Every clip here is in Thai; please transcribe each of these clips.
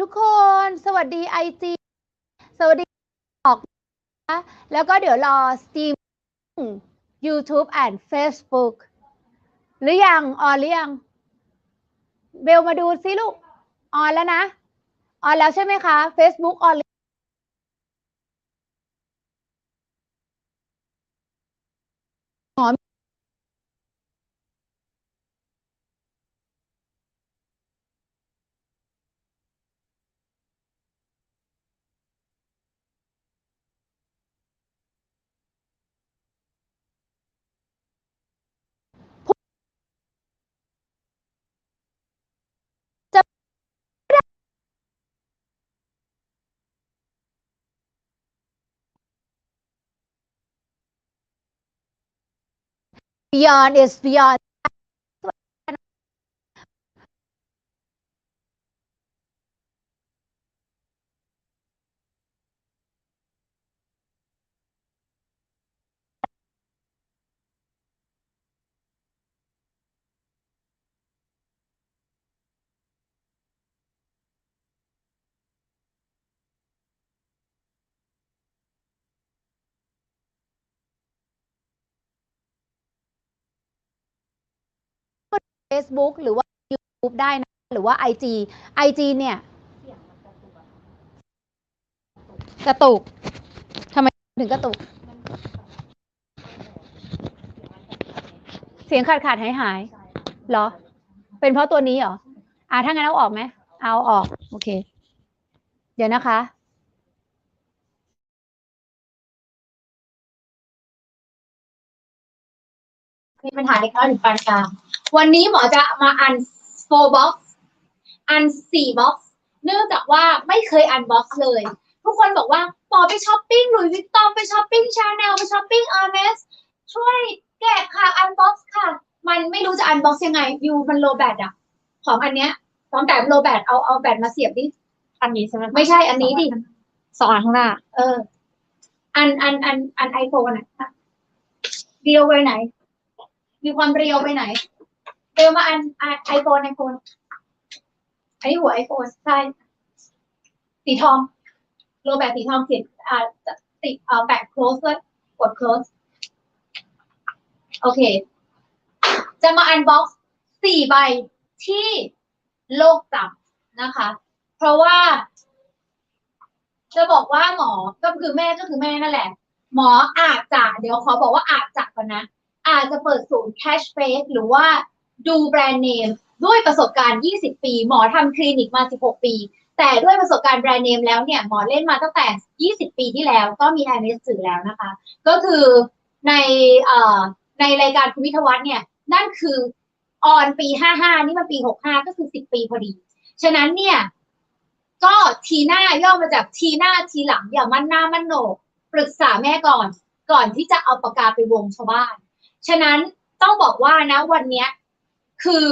ทุกคนสวัสดีไอจีสวัสดีออกนะแล้วก็เดี๋ยวรอสตรีม YouTube and Facebook หรือยังออนหรือยัง เบลมาดูซิลูก ออนแล้วนะ ออนแล้วใช่ไหมคะ Facebook ออน beyond is beyond เฟซบุ๊กหรือว่า YouTube ได้นะ หรือว่า IG IG เนี่ย กระตุกทำไมถึงกระตุก เสียงขาดขาดหายหายเหรอ เป็นเพราะตัวนี้เหรอ อ่าถ้างั้นเอาออกไหม เอาออก โอเค เดี๋ยวนะคะมีปัญหาเล็กน้อยถึงปานกลาง วันนี้หมอจะมาอันโฟบ็อกซ์อันสี่บ็อกซ์เนื่องจากว่าไม่เคยอันบ็อกซ์เลย ทุกคนบอกว่าหมอไปช้อปปิ้งหลุยส์วิตตองไปช้อปปิ้งชาแนลไปช้อปปิ้งเออร์เมสช่วยแกะค่ะอันบ็อกซ์ค่ะ มันไม่รู้จะอันบ็อกซ์ยังไงยูมันโลแบตอะของอันเนี้ยของแต่โลแบตเอาเอาแบตมาเสียบดิอันนี้ใช่ไหมไม่ใช่อันนี้ดิสองอันข้างหน้า เออ อันอันอันอันไอโฟนอะเรียวไปไหน มีความเรียวไปไหน เรียวมาอันไอโฟนไอโฟนอันนี้หัวไอโฟนใช่สีทองโรแบบสีทองเขียนอ่าติดอ่อแปะ close ด้วยกด close โอเค จะมาอันบ็อกซ์สี่ใบที่โลกจับนะคะ เพราะว่า จะบอกว่าหมอก็คือแม่ก็คือแม่นั่นแหละ หมออาจจะเดี๋ยวขอบอกว่าอาจจะก่อนนะ อาจจะเปิดศูนย์แคชเฟสหรือว่า ดูแบรนด์เนมด้วยประสบการณ์ 20 ปี หมอทำคลินิกมา 16 ปี แต่ด้วยประสบการณ์แบรนด์เนมแล้วเนี่ยหมอเล่นมาตั้งแต่ 20 ปีที่แล้วก็มีไอเมสสื่อแล้วนะคะ ก็คือในเอ่อในรายการคุณวิทวัฒน์เนี่ยนั่นคือออนปี 55 นี่มันปี 65 ก็คือ 10 ปีพอดี ฉะนั้นเนี่ยก็ทีหน้าย่อมาจากทีหน้าทีหลังอย่ามั่นหน้ามั่นโหนกปรึกษาแม่ก่อน ก่อนที่จะเอาปากกาไปวงชาวบ้าน ฉะนั้นต้องบอกว่านะวันเนี้ย คือ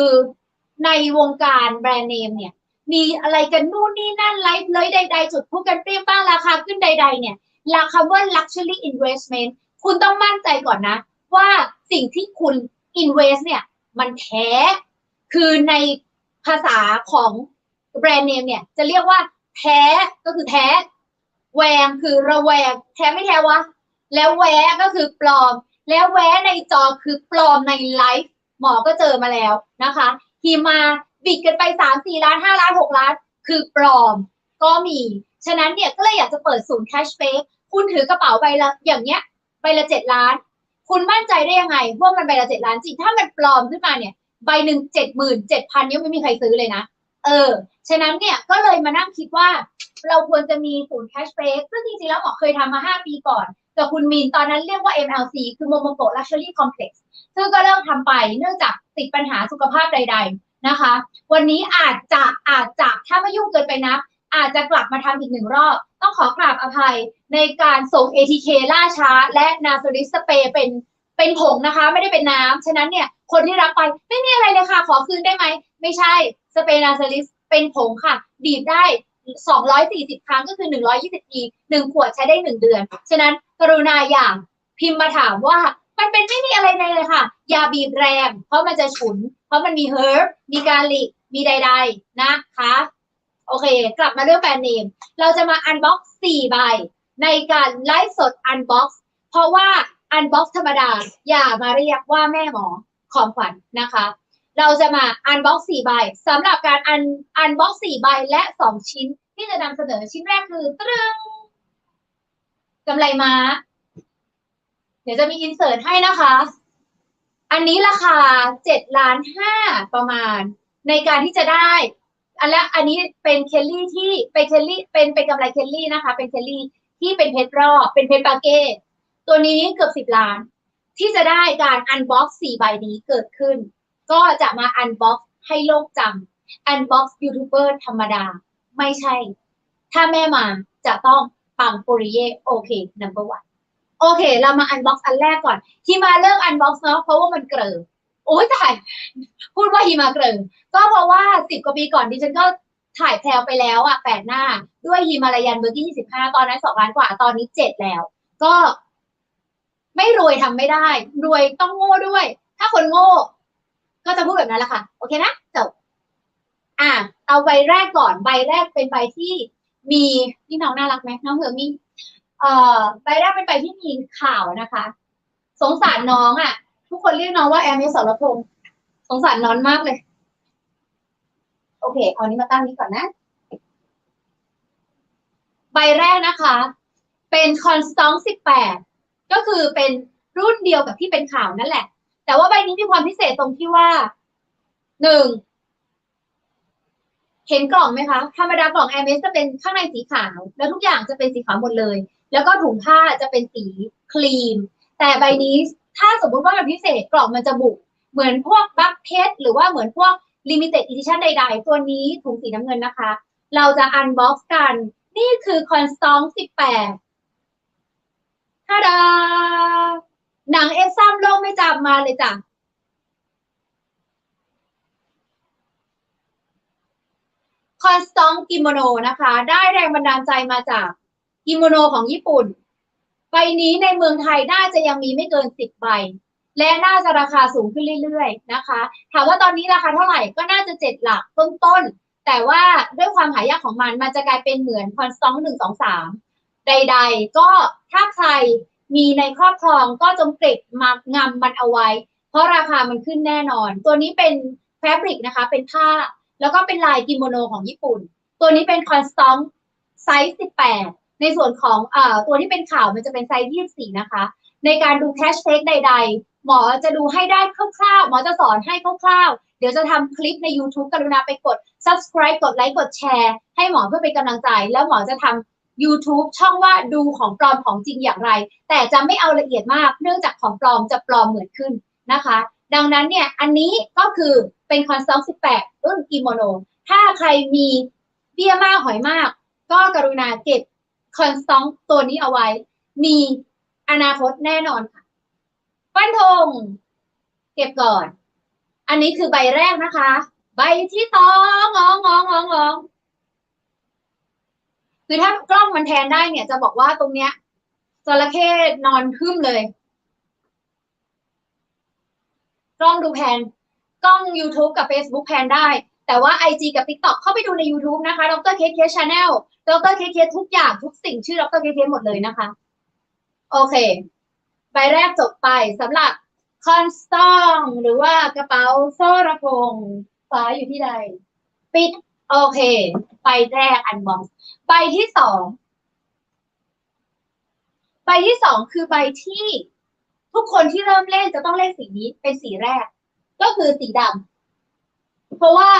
ในวงการแบรนด์เนมเนี่ย มีอะไรกันนู่นนี่นั่นไลฟ์เลยใด ๆ จุดพูดกันเปรี้ยงป้างราคาขึ้นใด ๆ เนี่ยราคาว่า luxury investment คุณต้องมั่นใจก่อนนะ ว่าสิ่งที่คุณ invest เนี่ย มันแท้ คือในภาษาของแบรนด์เนมเนี่ย จะเรียกว่าแท้ก็คือแท้ แวงคือระแวง แท้ไม่แท้วะ แล้วแวก็คือปลอม แล้วแวในจอคือปลอมในไลฟ์ หมอก็เจอมาแล้วนะคะทีมาบิดกันไปสามสี่ล้านห้าล้านหกล้าน คือปลอมก็มี ฉะนั้นเนี่ยก็เลยอยากจะเปิดศูนย์แคชเ a คุณถือกระเป๋าใบละอย่างเงี้ยใบละเจ็ดล้าน คุณมั่นใจได้ยังไงว่ามันใบละเจ็ดล้านจริงถ้ามันปลอมขึ้นมาเนี่ยใบหนึ่งเจ็ดหมื่นเจ็ดพันยังไม่มีใครซื้อเลยนะ เออ ฉะนั้นเนี่ยก็เลยมานั่งคิดว่า เราควรจะมีศูนย์แคชเ a ซึ่งจริงๆแล้วหมอเคยทำมาห้าปีก่อน กับคุณมีนตอนนั้นเรียกว่า MLC คือ Momoko Luxury Complex ซึ่งก็เลิกทำไปเนื่องจากติดปัญหาสุขภาพใด ๆนะคะ วันนี้อาจจะอาจจะถ้าไม่ยุ่งเกินไปนับอาจจะกลับมาทำอีกหนึ่งรอบ ต้องขอกราบอภัยในการส่ง ATK ล่าช้า และนาโซลิสเปย์เป็นเป็นผงนะคะ ไม่ได้เป็นน้ำฉะนั้นเนี่ยคนที่รับไปไม่มีอะไรเลยค่ะขอคืนได้ไหมไม่ใช่สเปย์นาโซลิสเป็นผงค่ะ ดีดได้ 240 ครั้งก็คือ 120 ทีหนึ่งขวดใช้ได้หนึ่งเดือน ฉะนั้นกรุณาอย่างพิมพ์มาถามว่ามันเป็นไม่มีอะไรในเลยค่ะ อย่าบีบแรง เพราะมันจะฉุน เพราะมันมีเฮิร์บมีกาลิมีใด ๆ นะคะ โอเค กลับมาเรื่องแบรนด์เนม เราจะมาอันบ็อกซ์สี่ใบ ในการไลฟ์สดอันบ็อกซ์เพราะว่าอันบ็อกซ์ธรรมดา อย่ามาเรียกว่าแม่หมอของขวัญนะคะ เราจะมาอันบ็อกสี่ใบสำหรับการอันอันบ็อกสี่ใบและสองชิ้น ที่จะนำเสนอชิ้นแรกคือตรึงกำไรม้า เดี๋ยวจะมีอินเสิร์ตให้นะคะ อันนี้ราคาเจ็ดล้านห้าประมาณ ในการที่จะได้ อันและอันนี้เป็นเคลลี่ที่เป็นเคลลี่เป็นเป็นกำไรเคลลี่นะคะ เป็นเคลลี่ที่เป็นเพชรรอบเป็นเพชรปาเก้ตัวนี้เกือบสิบล้าน ที่จะได้การอันบ็อกสี่ใบนี้เกิดขึ้น ก็จะมาอันบ็อกซ์ให้โลกจำอันบ็อกซ์ยูทูบเบอร์ธรรมดา ไม่ใช่ ถ้าแม่มาจะต้องปังปุริเย่โอเค number one โอเค เรามาอันบ็อกซ์อันแรกก่อนที่มาเลิกอันบ็อกซ์เนาะเพราะว่ามันเกริมโอ้ยตายพูดว่าฮีมาเกริมก็เพราะว่าสิบกว่าปีก่อนดิฉันก็ถ่ายแพลวไปแล้วอะแปดหน้า ด้วยฮีมาลายันเบอร์ที่ยี่สิบห้าตอนนั้นสองล้านกว่าตอนนี้เจ็ดแล้ว ก็ ไม่รวยทำไม่ได้ รวยต้องโง่ด้วย ถ้าคนโง่ ก็จะพูดแบบนั้นแหละค่ะ โอเคนะจบอะเอาใบแรกก่อน ใบแรกเป็นใบที่มีพี่น้องน่ารักไหมน้องเหือมีเอ่อใบแรกเป็นใบที่มีข่าวนะคะ สงสารน้องอะ ทุกคนเรียกน้องว่าแอมเมสรพงศ์สงสารน้องมากเลย โอเค เอานี้มาตั้งนี้ก่อนนะ ใบแรกนะคะ เป็นคอนสตองสิบแปดก็คือเป็นรุ่นเดียวกับที่เป็นข่าวนั่นแหละ แต่ว่าใบนี้มีความพิเศษตรงที่ว่าหนึ่งเห็นกล่องไหมคะ ธรรมดากล่องแอร์เมสจะเป็นข้างในสีขาว แล้วทุกอย่างจะเป็นสีขาวหมดเลย แล้วก็ถุงผ้าจะเป็นสีครีม แต่ใบนี้ถ้าสมมุติว่ามันพิเศษกล่องมันจะบุก เหมือนพวกบัคเพชหรือว่าเหมือนพวกลิมิเต็ดอีดิชั่นใด ๆ ตัวนี้ถุงสีน้ำเงินนะคะ เราจะอันบ็อกซ์กัน นี่คือคอนสตองสิบแปดฮาดา หนังเอ็กซัมโลกไม่จำมาเลยจ้ะคอนสตองกิโมโนนะคะ ได้แรงบันดาลใจมาจากกิโมโนของญี่ปุ่น ใบนี้ในเมืองไทยน่าจะยังมีไม่เกินสิบใบ และน่าจะราคาสูงขึ้นเรื่อยๆนะคะ ถามว่าตอนนี้ราคาเท่าไหร่ก็น่าจะเจ็ดหลักต้นๆ แต่ว่าด้วยความหายากของมัน มันจะกลายเป็นเหมือนคอนสตองหนึ่งสองสามใด ๆ ก็ถ้าใคร มีในครอบครองก็จงเก็บมางำมันเอาไว้ เพราะราคามันขึ้นแน่นอน ตัวนี้เป็นแฟบริกนะคะ เป็นผ้า แล้วก็เป็นลายกิโมโนของญี่ปุ่น ตัวนี้เป็นคอนสตองไซส์18 ในส่วนของเอ่อตัวที่เป็นข่าวมันจะเป็นไซส์24 นะคะ ในการดูแคชเทคใด ๆ หมอจะดูให้ได้คร่าวๆ หมอจะสอนให้คร่าวๆ เดี๋ยวจะทำคลิปใน YouTube กรุณาไปกด subscribe กดไลค์กดแชร์ให้หมอเพื่อเป็นกำลังใจ แล้วหมอจะทำ YouTube ช่องว่าดูของปลอมของจริงอย่างไร แต่จะไม่เอาละเอียดมาก เนื่องจากของปลอมจะปลอมเหมือนขึ้นนะคะ ดังนั้นเนี่ยอันนี้ก็คือเป็นคอนสอง18 รุ่นกิโมโน ถ้าใครมีเบี้ยมากหอยมาก ก็กรุณาเก็บคอนสองตัวนี้เอาไว้ มีอนาคตแน่นอนค่ะฟันธงเก็บก่อน อันนี้คือใบแรกนะคะ ใบที่สององงองงองงอง คือถ้ากล้องมันแทนได้เนี่ย จะบอกว่าตรงเนี้ยจระเข้นอนขึ้มเลย กล้องดูแพน กล้อง YouTube กับ Facebook แพนได้ แต่ว่า IG กับ TikTok เข้าไปดูใน YouTube นะคะดรเคเคชาแนลดรเคเคทุกอย่างทุกสิ่งชื่อดรเคเคหมดเลยนะคะ โอเค ใบแรกจบไปสำหรับคอนสตองหรือว่ากระเป๋าโซระพงฟ้าอยู่ที่ใด ปิด โอเค ใบแรกอันบ็อกใบที่สองใบที่สองคือใบที่ทุกคนที่เริ่มเล่นจะต้องเล่นสีนี้เป็นสีแรก ก็คือสีดำเพราะว่า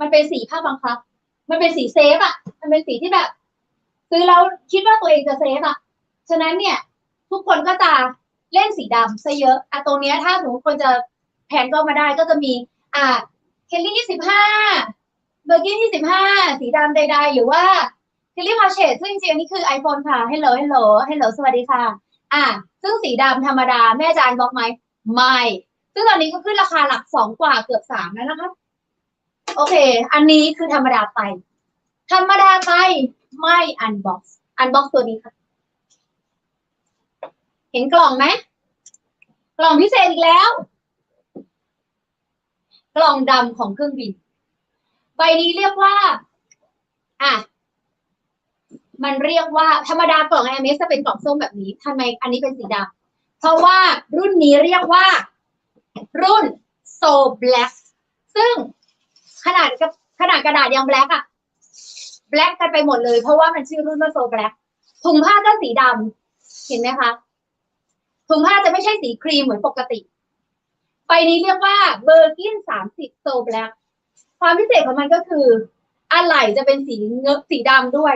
มันเป็นสีภาพบังคับ มันเป็นสีเซฟอะ มันเป็นสีที่แบบซื้อแล้วคิดว่าตัวเองจะเซฟอะ ฉะนั้นเนี่ย ทุกคนก็จะเล่นสีดำซะเยอะอะตรงเนี้ยถ้าสมมติคนจะแผนก็มาได้ก็จะมี อ่าเคลลี่ยี่สิบห้า เบอร์กี้ยี่สิบห้าสีดำใด ๆ หรือว่าเคลลี่พาเชตซึ่งจริงๆนนี้คือ iPhone ค่ะ Hello Hello Hello สวัสดีค่ะ อะ ซึ่งสีดำธรรมดา แม่จานบอกไหม ไม่ ซึ่งตอนนี้ก็ขึ้นราคาหลักสองกว่าเกือบสามแล้วนะคะ โอเค อันนี้คือธรรมดาไป ธรรมดาไป ไม่อันบ็อกซ์อันบ็อกซ์ตัวนี้ค่ะ เห็นกล่องไหม กล่องพิเศษอีกแล้ว กล่องดำของเครื่องบิน บนี้เรียกว่าอะมันเรียกว่าธรรมดากล่อง Hermes จะเป็นกล่องส้มแบบนี้ทำไมอันนี้เป็นสีดำเพราะว่ารุ่นนี้เรียกว่า รุ่น So Black ซึ่งขนาดกับขนาดกระดาษยัง black อะ black กันไปหมดเลย เพราะว่ามันชื่อรุ่นว่า So Black ถุงผ้าก็สีดำเห็นไหมคะถุงผ้าจะไม่ใช่สีครีมเหมือนปกติใบนี้เรียกว่าเบอร์กินสามสิบโซแบล็ก ความพิเศษของมันก็คืออะไหล่จะเป็นสีเงือกสีดำด้วย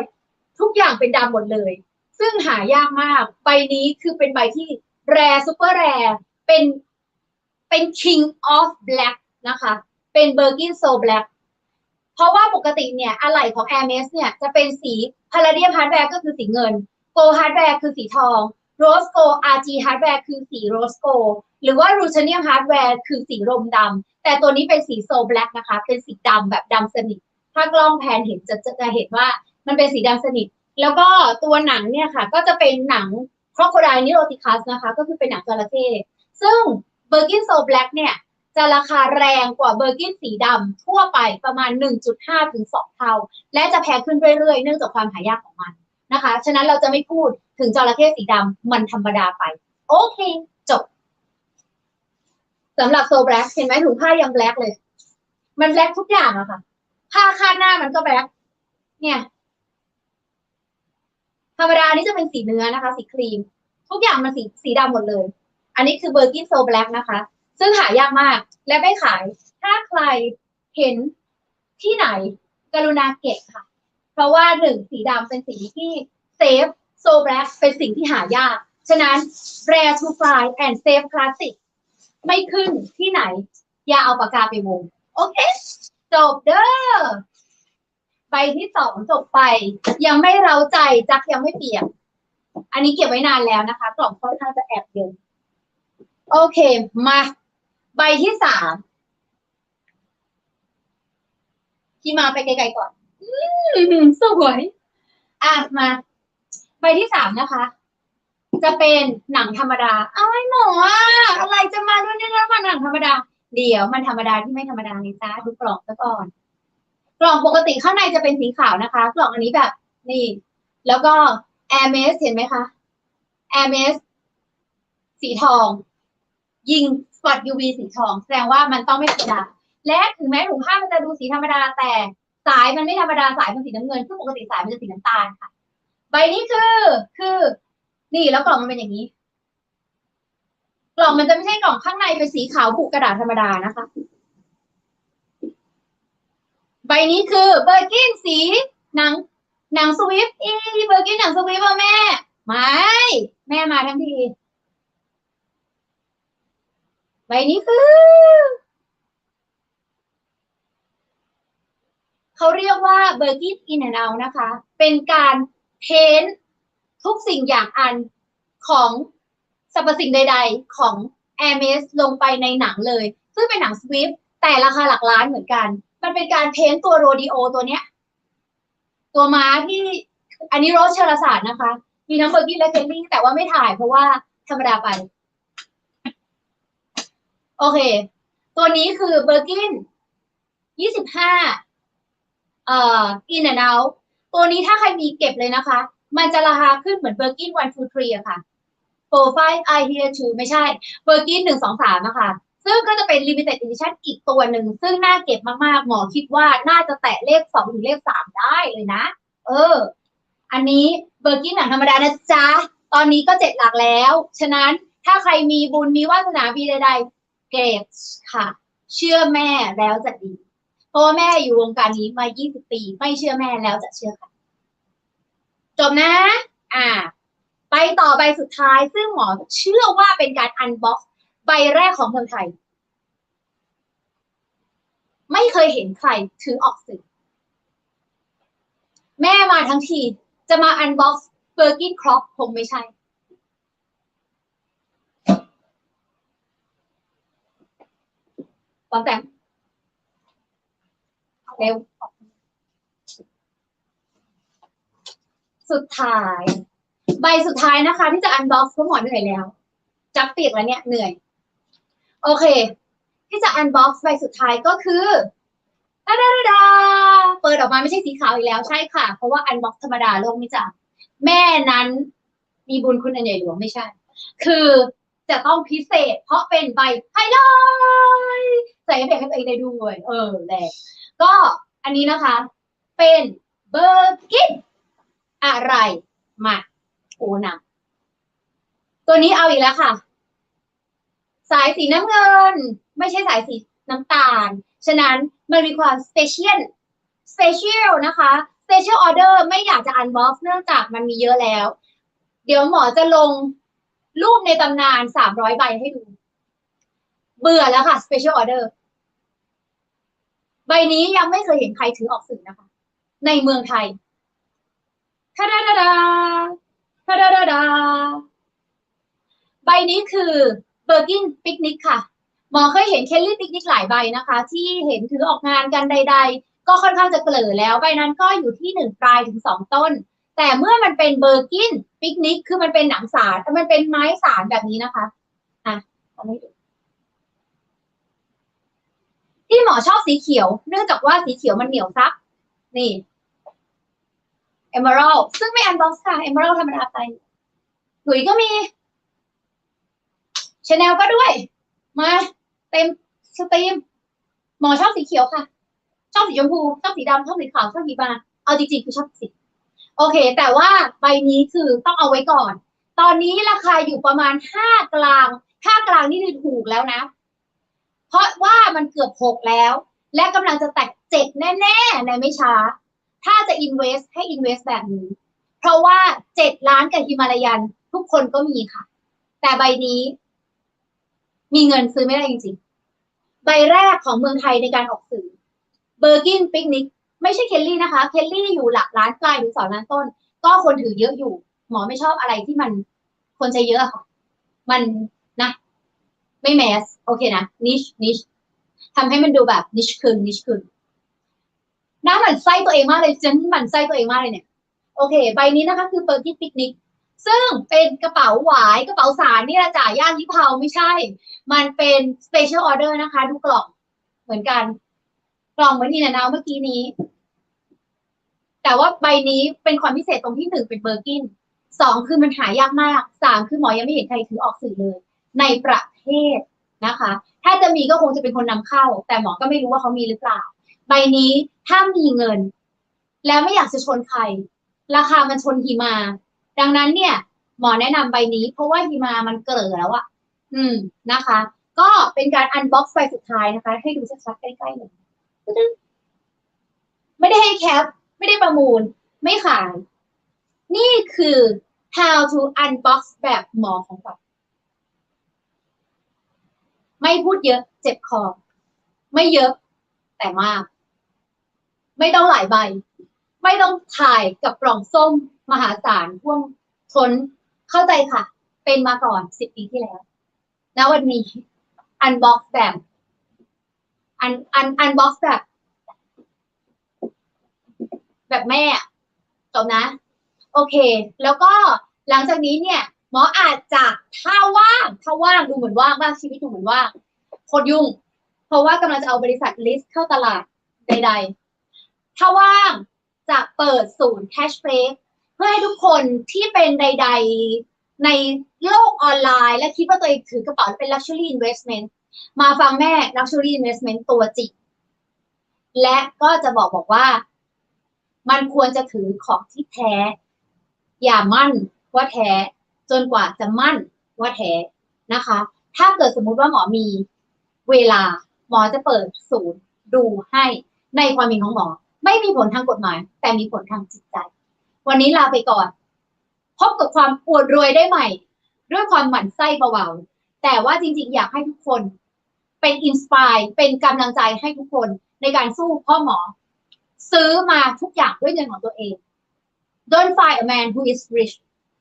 ทุกอย่างเป็นดำหมดเลย ซึ่งหายากมาก ใบนี้คือเป็นใบที่แรซูเปอร์แรเป็นเป็น king of black นะคะ เป็นเบอร์กินโซแบล็กเพราะว่าปกติเนี่ยอะไหล่ของ Hermes เนี่ยจะเป็นสีพาราเดียมฮาร์ดแวร์ก็คือสีเงิน โกฮาร์ดแวร์คือสีทอง โรสโก RG Hardware คือสีโรสโก หรือว่า r u t a n i u m Hardware คือสีรมดำ แต่ตัวนี้เป็นสีโซแบล็กนะคะ เป็นสีดำแบบดำสนิท ถ้ากล้องแพนเห็นจะจะจะเห็นว่ามันเป็นสีดำสนิท แล้วก็ตัวหนังเนี่ยค่ะ ก็จะเป็นหนัง Crocodile Niloticus นะคะ ก็คือเป็นหนังจระเข้ซึ่ง Birkin So Black เนี่ย จะราคาแรงกว่าเบอร์กินสีดำทั่วไปประมาณ 1.5 ถึง 2 เท่า และจะแพงขึ้นเรื่อยๆ เนื่องจากความหายากของมัน นะคะ ฉะนั้นเราจะไม่พูดถึงจระเข้สีดำมันธรรมดาไป โอเค จบสำหรับโซแบล็กเห็นไหมถุงผ้ายังแบล็กเลย มันแบล็กทุกอย่างอะค่ะ ผ้าคาดหน้ามันก็แบล็กเนี่ยธรรมดานี้จะเป็นสีเนื้อนะคะ สีครีม ทุกอย่างมันสีสีดำหมดเลย อันนี้คือเบอร์กินโซแบล็กนะคะ ซึ่งหายากมากและไม่ขาย ถ้าใครเห็นที่ไหนกรุณาเก็บค่ะ เพราะว่าหนึ่งสีดำเป็นสีที่เซฟโซแบล็กเป็นสิ่งที่หายาก ฉะนั้น rare to find and safe classic ไม่ขึ้นที่ไหน อย่าเอาปากกาไปวง โอเค จบเด้อใบที่สองจบไป ยังไม่เร้าใจจักยังไม่เปียก อันนี้เก็บไว้นานแล้วนะคะ กล่องค่อนข้างจะแอบเยินโอเค มา ใบที่สามที่มาไปไกลๆก่อน สวย อะมา ใบที่สามนะคะ จะเป็นหนังธรรมดาอ้าวหนูอะอะไรจะมาด้วยนี่ยนะมาหนังธรรมดา เดี๋ยวมันธรรมดาที่ไม่ธรรมดาเลยจ้าดูกล่องซะก่อน กล่องปกติข้างในจะเป็นสีขาวนะคะ กล่องอันนี้แบบนี่ แล้วก็ Air m e s เห็นไหมคะ Air m e s สีทอง ยิงสปอต UV สีทอง แสดงว่ามันต้องไม่ธรรมดาและถึงแม้ถุงผ้ามันจะดูสีธรรมดาแต่ สายมันไม่ธรรมดาสายมันสีน้ำเงินซึ่งปกติสายมันจะสีน้ำตาลค่ะ ใบนี้คือคือ นี่แล้วกล่องมันเป็นอย่างนี้ กล่องมันจะไม่ใช่กล่องข้างในเป็นสีขาวผูกกระดาษธรรมดานะคะ ใบนี้คือเบอร์กินสีหนังหนังสวิฟอีเบอร์กินหนังสวิฟต์อะแม่ ไม่ แม่มาทั้งทีใบนี้คือ เขาเรียกว่าเบอร์กินอินแอนเอานะคะ เป็นการเพ้นทุกสิ่งอย่างอันของสรรพสิ่งใด ๆ ของ a i r m e s ลงไปในหนังเลย ซึ่งเป็นหนังสวิฟแต่ราคาหลักล้านเหมือนกัน มันเป็นการเพ้นตัวโรดิโอตัวเนี้ย ตัวม้าที่อันนี้โรสเชลศาสตร์นะคะ มีทั้งเบอร์กินและเคลลี่แต่ว่าไม่ถ่ายเพราะว่าธรรมดาไป โอเค ตัวนี้คือเบอร์กินยี่สิบห้า เอ่อ in and out ตัวนี้ถ้าใครมีเก็บเลยนะคะ มันจะราคาขึ้นเหมือนเบอร์กิน one two three อะค่ะ four five I here two ไม่ใช่เบอร์กินหนึ่งสองสามอะค่ะ ซึ่งก็จะเป็น limited edition อีกตัวหนึ่ง ซึ่งน่าเก็บมากๆ หมอคิดว่าน่าจะแตะเลขสองถึงเลขสามได้เลยนะ เออ อันนี้เบอร์กินหนังธรรมดานะจ๊ะ ตอนนี้ก็เจ็ดหลักแล้ว ฉะนั้นถ้าใครมีบุญมีวาสนาบีใดๆเก็บค่ะ เชื่อแม่แล้วจะดี ราะว่าแม่อยู่วงการนี้มา 20 ปี ไม่เชื่อแม่แล้วจะเชื่อค่ะจบนะ อ่า ไปต่อใบสุดท้าย ซึ่งหมอเชื่อว่าเป็นการอันบ็อกซ์ใบแรกของเมืองไทย ไม่เคยเห็นใครถือออกสื่อแม่มาทั้งที จะมาอันบ็อกซ์เบอร์กินครอปคงไม่ใช่ตอนแต่ เร็ว สุดท้าย ใบสุดท้ายนะคะ ที่จะอันบ็อกซ์เพราะหมอเหนื่อยแล้ว จักเปียกแล้วเนี่ยเหนื่อย โอเค ที่จะอันบ็อกซ์ใบสุดท้ายก็คือตาดาดาดาเปิดออกมาไม่ใช่สีขาวอีกแล้วใช่ค่ะ เพราะว่าอันบ็อกธรรมดาโลกไม่จำแม่นั้นมีบุญคุณอันใหญ่หลวงไม่ใช่ คือจะต้องพิเศษ เพราะเป็นใบไฮไลท์ใส่เอฟเฟกต์ให้ตัวเองได้ด้วย เออแหละ ก็อันนี้นะคะ เป็นเบอร์กินอะไร มาโอ้หนังตัวนี้เอาอีกแล้วค่ะ สายสีน้ำเงิน ไม่ใช่สายสีน้ำตาล ฉะนั้นมันมีความ special special นะคะ special order ไม่อยากจะ unbox เนื่องจากมันมีเยอะแล้ว เดี๋ยวหมอจะลงรูปในตำนาน 300 ใบให้ดู เบื่อแล้วค่ะ special order ใบนี้ยังไม่เคยเห็นใครถือออกสื่อนะคะ ในเมืองไทยทาดาดาดาทาดาดาดาใบนี้คือเบอร์กินปิกนิกค่ะ หมอเคยเห็นเคลลี่ปิกนิกหลายใบนะคะ ที่เห็นถือออกงานกันใด ๆ ก็ค่อนข้างจะเกลือแล้ว ใบนั้นก็อยู่ที่หนึ่งปลายถึงสองต้น แต่เมื่อมันเป็นเบอร์กินปิกนิกคือมันเป็นหนังสารมันเป็นไม้สารแบบนี้นะคะ อะทำให้ดู ที่หมอชอบสีเขียว เนื่องจากว่าสีเขียวมันเหนียวซับนี่ Emerald ซึ่งไม่อันบ็อกซ์ค่ะ Emerald ธรรมดาไปหลุยก็มีชาแนลก็ด้วย มา เต็มสตรีม หมอชอบสีเขียวค่ะ ชอบสีชมพู ชอบสีดำชอบสีขาวชอบสีบานเอาจริงๆคือชอบสี โอเค แต่ว่าใบนี้คือต้องเอาไว้ก่อน ตอนนี้ราคาอยู่ประมาณห้ากลางห้ากลางนี่คือถูกแล้วนะ เพราะว่ามันเกือบหกแล้ว และกำลังจะแตะเจ็ดแน่ๆในไม่ช้า ถ้าจะ invest ให้ invest แบบนี้ เพราะว่าเจ็ดล้านกับฮิมาลายันทุกคนก็มีค่ะ แต่ใบนี้ มีเงินซื้อไม่ได้จริงๆ ใบแรกของเมืองไทยในการออกสื่อเบอร์กินปิกนิกไม่ใช่เคลลี่นะคะ เคลลี่อยู่หลักล้านปลายถึงสองล้านต้น ก็คนถือเยอะอยู่ หมอไม่ชอบอะไรที่มันคนใช้เยอะค่ะ มัน ไม่แมสโอเคนะนิชนิชทำให้มันดูแบบนิชคืนนิชคืนน้าหมันไส้ตัวเองมากเลยฉันหมันไส้ตัวเองมากเลยเนี่ย โอเค ใบนี้นะคะคือเบอร์กินปิกนิกซึ่งเป็นกระเป๋าหวายกระเป๋าสารนี่แหละจ่ายย่านลิเพาไม่ใช่ มันเป็น special order นะคะดูกล่องเหมือนกัน กล่องเหมือนที่นานาเมื่อกี้นี้ แต่ว่าใบนี้เป็นความพิเศษตรงที่หนึ่งเป็นเบอร์กินสองคือมันหายากมากสามคือหมอยังไม่เห็นใครถือออกสื่อเลย ในประเทศนะคะ ถ้าจะมีก็คงจะเป็นคนนำเข้า แต่หมอก็ไม่รู้ว่าเขามีหรือเปล่า ใบนี้ถ้ามีเงิน แล้วไม่อยากจะชนใคร ราคามันชนหิมา ดังนั้นเนี่ย หมอแนะนำใบนี้ เพราะว่าหิมามันเกลือแล้วอะอืมนะคะ ก็เป็นการอันบ็อกซ์ใบสุดท้ายนะคะ ให้ดูชัดๆใกล้ๆหน่อยไม่ได้ให้แคป ไม่ได้ประมูล ไม่ขาย นี่คือ how to unbox แบบหมอของแบบ ไม่พูดเยอะ เจ็บคอ ไม่เยอะ แต่มาก ไม่ต้องหลายใบ ไม่ต้องถ่ายกับกล่องส้มมหาศาลพ่วงทนเข้าใจค่ะ เป็นมาก่อนสิบปีที่แล้วณวันนี้อันบ็อกแบบอันอันอันบ็อกแบบ แบบแม่จบนะ โอเค แล้วก็หลังจากนี้เนี่ย มออาจจะถ้าว่างถ้าว่างดูเหมือนว่างบ้างชีวิตดูเหมือนว่างโคตรยุ่ง เพราะว่ากำลังจะเอาบริษัทลิสต์เข้าตลาดใด ๆ ถ้าว่างจะเปิดศูนย์แคชเฟกเพื่อให้ทุกคนที่เป็นใด ๆ ในโลกออนไลน์ และคิดว่าตัวเองถือกระเป๋าเป็น luxury investment มาฟังแม่ luxury investment ตัวจริงและก็จะบอกบอกว่า มันควรจะถือของที่แท้ อย่ามั่นว่าแท้ จนกว่าจะมั่นว่าแท้นะคะ ถ้าเกิดสมมุติว่าหมอมีเวลาหมอจะเปิดศูนย์ดูให้ในความเห็นของหมอ ไม่มีผลทางกฎหมาย แต่มีผลทางจิตใจ วันนี้ลาไปก่อน พบกับความอวดรวยได้ใหม่ ด้วยความหมั่นไส้เบาๆแต่ว่าจริงๆ อยากให้ทุกคน เป็นอินสปายเป็นกำลังใจให้ทุกคนในการสู้พ่อหมอ ซื้อมาทุกอย่างด้วยเงินของตัวเอง Don't find a man who is rich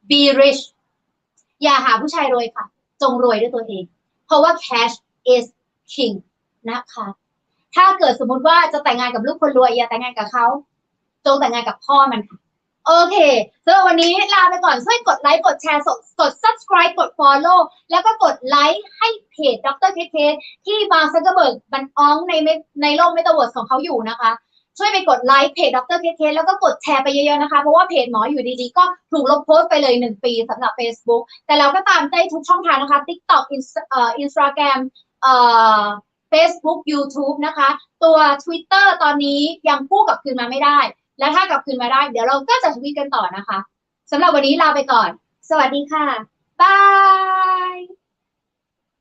be rich อย่าหาผู้ชายรวยค่ะ จงรวยด้วยตัวเอง เพราะว่า cash is king นะคะ ถ้าเกิดสมมุติว่าจะแต่งงานกับลูกคนรวย อย่าแต่งงานกับเขาจงแต่งงานกับพ่อมันค่ะ โอเคสำหรับวันนี้ลาไปก่อน ช่วยกดไลค์ กดแชร์ กด subscribe กด follow แล้วก็กดไลค์ให้เพจดรเคเคที่มาซักเกอร์เบิร์กบันอ้องในในโลกเมตาเวิร์สของเขาอยู่นะคะ ช่วยไปกดไลค์เพจดรเคเคแล้วก็กดแชร์ไปเยอะๆนะคะ เพราะว่าเพจหมออยู่ดีๆ ก็ถูกลบโพสต์ไปเลย 1 ปีสำหรับ Facebook แต่เราก็ตามได้ทุกช่องทางนะคะ TikTok อ่อ Instagram เอ่อ Facebook YouTube นะคะ ตัว Twitter ตอนนี้ยังกู้กลับคืนมาไม่ได้ และถ้ากลับคืนมาได้ เดี๋ยวเราก็จะทวีตกันต่อนะคะสำหรับวันนี้ลาไปก่อน สวัสดีค่ะบาย